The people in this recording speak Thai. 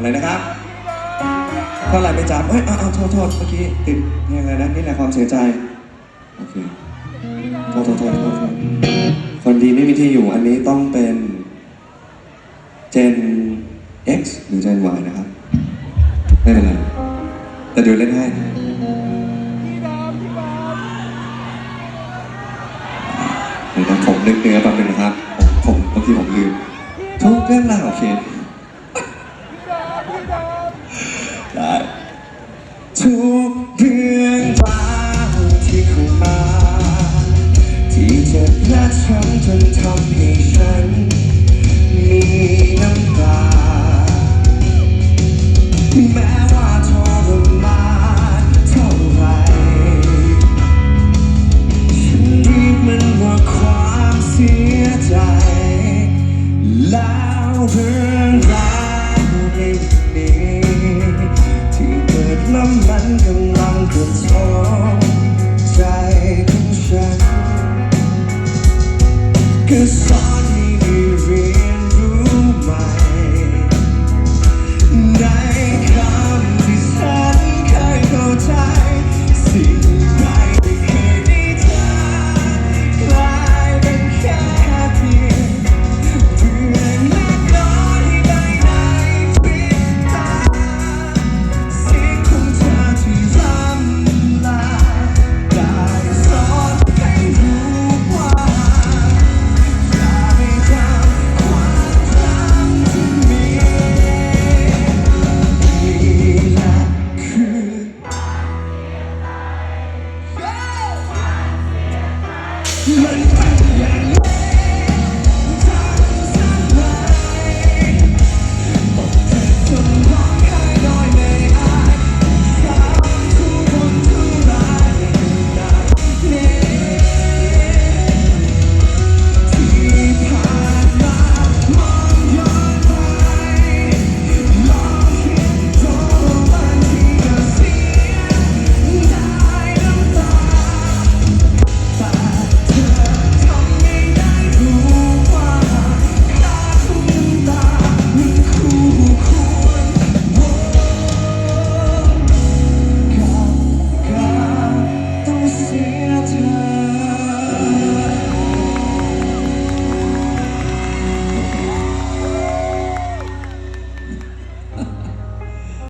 อะไรนะครับเท่าไหร่ไปจับเอ้ยอ้าวโทษโทษเมื่อกี้ติดยังไงนะนี่แหละความเสียใจโอเคโทษโทษโทษโทษคนดีไม่มีที่อยู่อันนี้ต้องเป็น Gen X หรือ Gen Y นะครับ ไม่เป็นไร แต่เดี๋ยวเล่นให้เดี๋ยวผมนึกเนื้อแป๊บนึงนะครับ ทุกเรื่องราวที่เข้ามา ที่จะบและช้ำจนทำให้ฉัน มีน้ำตา แม้ว่าทรมานเท่าไร ฉันรีบมันว่าความเสียใจ แล้วเรื่องราว Peace. Let